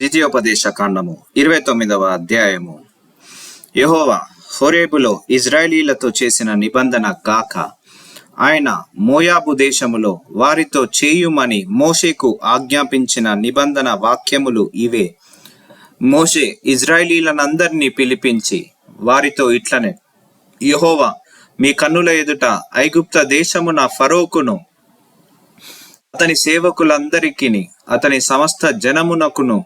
ద్వితీయోపదేశ కాండము ఇరవై తొమ్మిదవ అధ్యాయము. యహోవా హోరేబులో ఇజ్రాయేలీలతో చేసిన నిబంధన గాక ఆయన మోయాబు దేశములో వారితో చేయుమని మోషేకు ఆజ్ఞాపించిన నిబంధన వాక్యములు ఇవే. మోషే ఇజ్రాయేలీలనందరినీ పిలిపించి వారితో ఇట్లనే యహోవా మీ కన్నుల ఎదుట ఐగుప్త దేశమున ఫరోకును అతని సేవకులందరికీ అతని సమస్త జనమునకును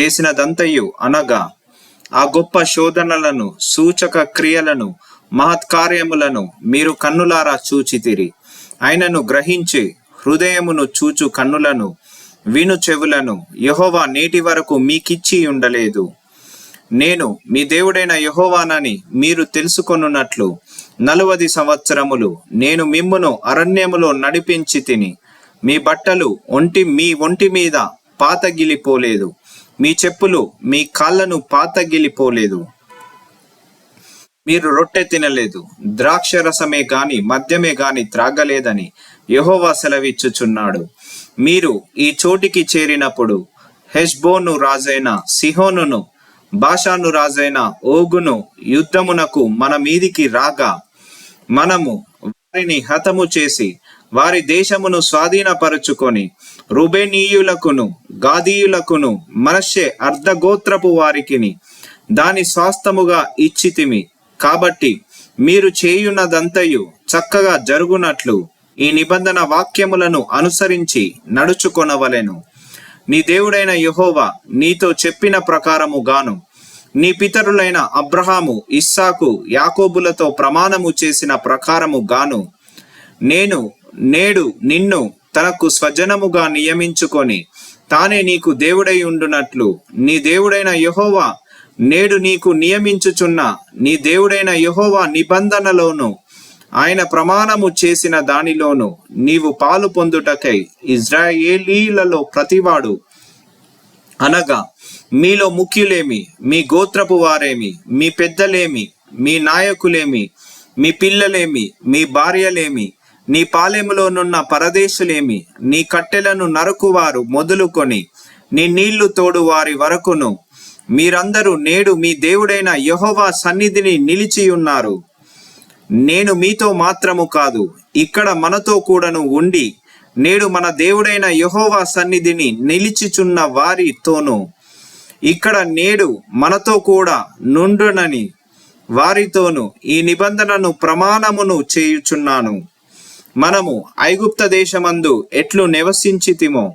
చేసినదంతయు అనగా ఆ గొప్ప శోధనలను సూచక క్రియలను మహత్కార్యములను మీరు కన్నులారా చూచితిరి. ఆయనను గ్రహించి హృదయమును చూచు కన్నులను విను చెవులను యహోవా నేటి వరకు మీకిచ్చి ఉండలేదు. నేను మీ దేవుడైన యహోవానని మీరు తెలుసుకొనున్నట్లు నలువది సంవత్సరములు నేను మిమ్మును అరణ్యములో నడిపించి తిని మీ బట్టలు ఒంటి మీ ఒంటి మీద పాతగిలిపోలేదు. మీ చెప్పులు మీ కాళ్ళను పాతగిలిపోలేదు. మీరు రొట్టె తినలేదు. ద్రాక్ష రసమే గాని మద్యమే గాని త్రాగలేదని యహోవా సెలవిచ్చుచున్నాడు. మీరు ఈ చోటికి చేరినప్పుడు హెష్బోను రాజైన సిహోనును బాషాను రాజైన ఓగును యుద్ధమునకు మన మీదికి రాగా మనము వారిని హతము చేసి వారి దేశమును స్వాధీనపరుచుకొని రుబేనీయులకును గాదీయులకును మనషే అర్ధగోత్రపు వారికిని దాని స్వాస్థముగా ఇచ్చితిమి. కాబట్టి మీరు చేయున్నదంతయు చక్కగా జరుగునట్లు ఈ నిబంధన వాక్యములను అనుసరించి నడుచుకొనవలెను. నీ దేవుడైన యహోవా నీతో చెప్పిన ప్రకారము గాను నీ పితరులైన అబ్రహాము ఇస్సాకు యాకోబులతో ప్రమాణము చేసిన ప్రకారము గాను నేను నేడు నిన్ను తనకు స్వజనముగా నియమించుకొని తానే నీకు దేవుడై ఉండునట్లు. నీ దేవుడైన యహోవా నేడు నీకు నియమించుచున్న నీ దేవుడైన యహోవా నిబంధనలోను ఆయన ప్రమాణము చేసిన దానిలోను నీవు పాలు పొందుటకై ఇజ్రాయేలీలలో ప్రతివాడు అనగా మీలో ముఖ్యులేమి? మీ గోత్రపు వారేమి? మీ పెద్దలేమి? మీ నాయకులేమి? మీ పిల్లలేమి? మీ భార్యలేమి? నీ పాలెములోనున్న పరదేశులేమి? నీ కట్టెలను నరుకువారు మొదలుకొని నీ నీళ్ళు తోడు వారి వరకును. మీరందరూ నేడు మీ దేవుడైన యహోవా సన్నిధిని నిలిచి ఉన్నారు నేను మీతో మాత్రము కాదు ఇక్కడ మనతో కూడాను ఉండి నేడు మన దేవుడైన యహోవా సన్నిధిని నిలిచిచున్న వారితోనూ. ఇక్కడ నేడు మనతో కూడా నుండునని వారితోను ఈ నిబంధనను ప్రమాణమును చేయుచున్నాను. మనము ఐగుప్త దేశమందు ఎట్లు నివసించితిమో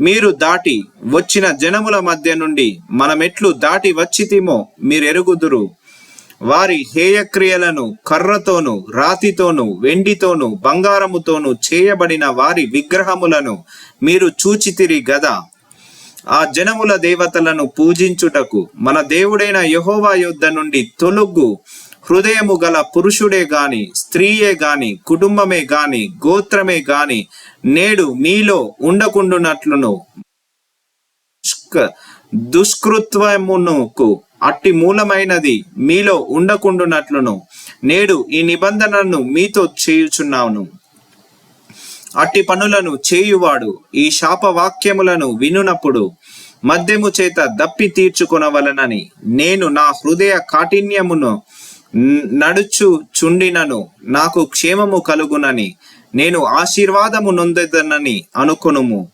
మీరు దాటి వచ్చిన జనముల మధ్య నుండి మనమెట్లు దాటి వచ్చితిమో మీరెరుగుదురు. వారి హేయక్రియలను కర్రతోను రాతితోను వెండితోను బంగారముతోను చేయబడిన వారి విగ్రహములను మీరు చూచితిరి గదా. ఆ జనముల దేవతలను పూజించుటకు. మన దేవుడైన యహోవా యొద్ద నుండి తొలుగు హృదయము గల పురుషుడే గాని స్త్రీయే గాని కుటుంబమే గాని గోత్రమే గాని నేడు మీలో ఉండకుండునట్లును. దుష్కృత్వమునుకు దుష్కృత్వమునకు అట్టి మూలమైనది మీలో ఉండకుండునట్లును. నేడు ఈ నిబంధనను మీతో చేయుచున్నాను. అట్టి పనులను చేయువాడు ఈ శాపవాక్యములను వినునప్పుడు మద్యము చేత దప్పి తీర్చుకొనవలనని నేను నా హృదయ కాఠిన్యమును నడుచు చుండినను నాకు క్షేమము కలుగునని నేను ఆశీర్వాదము నొందెదనని అనుకొనుము.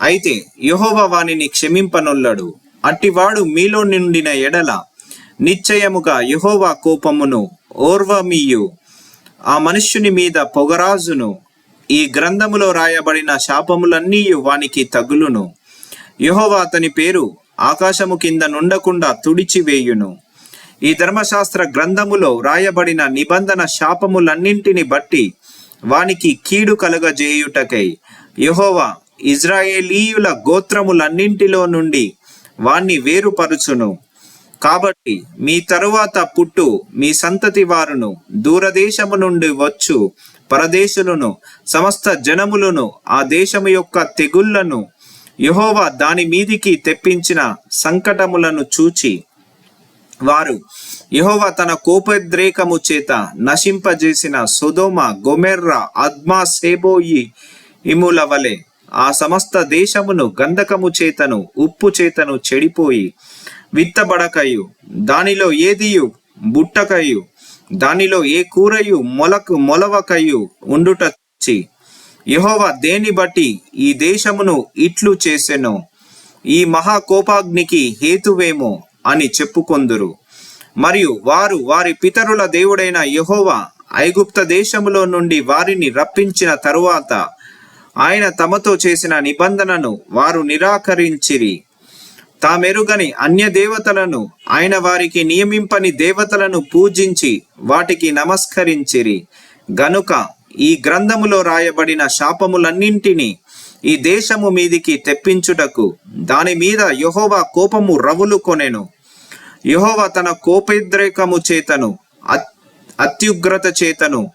అయితే యహోవ వాణిని క్షమింపనొల్లడు. అట్టివాడు మీలో నిండిన ఎడల నిశ్చయముగా యెహోవా కోపమును ఓర్వమీయు. ఆ మనుష్యుని మీద పొగరాజును ఈ గ్రంథములో రాయబడిన శాపములన్నీ వానికి తగులును. యహోవా అతని పేరు ఆకాశము కింద నుండకుండా తుడిచివేయును. ఈ ధర్మశాస్త్ర గ్రంథములో రాయబడిన నిబంధన శాపములన్నింటిని బట్టి వానికి కీడు కలగజేయుటకై యహోవా ఇజ్రాయేలీయుల గోత్రములన్నింటిలో నుండి వాణ్ణి వేరుపరుచును. కాబట్టి మీ తరువాత పుట్టు మీ సంతతి వారును దూరదేశము నుండి వచ్చు పరదేశులను సమస్త జనములను ఆ దేశము యొక్క తెగుళ్ళను యహోవా దాని మీదికి తెప్పించిన సంకటములను చూచి వారు యహోవా తన కోపోద్రేకము చేత నశింపజేసిన సుధోమ గొమెర్రా అద్మా సేబోయి ఇముల వలె ఆ సమస్త దేశమును గంధకము చేతను ఉప్పు చేతను చెడిపోయి విత్తబడకయు. దానిలో ఏదియు? బుట్టకయు. దానిలో ఏ కూరయు మొలకు మొలవకయు ఉండుటచ్చి యెహోవా దేని బట్టి ఈ దేశమును ఇట్లు చేసెనో? ఈ మహా కోపాగ్నికి హేతువేమో అని చెప్పుకొందురు. మరియు వారు వారి పితరుల దేవుడైన యహోవ ఐగుప్త దేశములో నుండి వారిని రప్పించిన తరువాత ఆయన తమతో చేసిన నిబంధనను వారు నిరాకరించిరి. తామెరుగని అన్య దేవతలను ఆయన వారికి నియమింపని దేవతలను పూజించి వాటికి నమస్కరించిరి. గనుక ఈ గ్రంథములో రాయబడిన శాపములన్నింటినీ ఈ దేశము మీదికి తెప్పించుటకు దాని మీద యహోవా కోపము రవులు కొనెను. యహోవ తన కోపోద్రేకము చేతను అత్- అత్యుగ్రత చేతను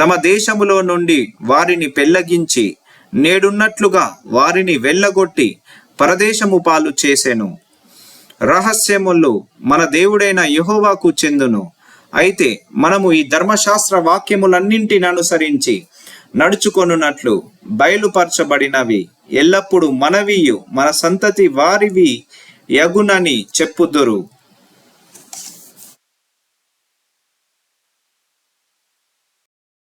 తమ దేశములో నుండి వారిని పెళ్ళగించి నేడున్నట్లుగా వారిని వెళ్ళగొట్టి పరదేశము పాలు చేసెను. రహస్యములు మన దేవుడైన యహోవాకు చెందును. అయితే మనము ఈ ధర్మశాస్త్ర వాక్యములన్నింటిని అనుసరించి నడుచుకొనున్నట్లు బయలుపరచబడినవి ఎల్లప్పుడూ మనవియు మన సంతతి వారివి యగునని చెప్పుదురు.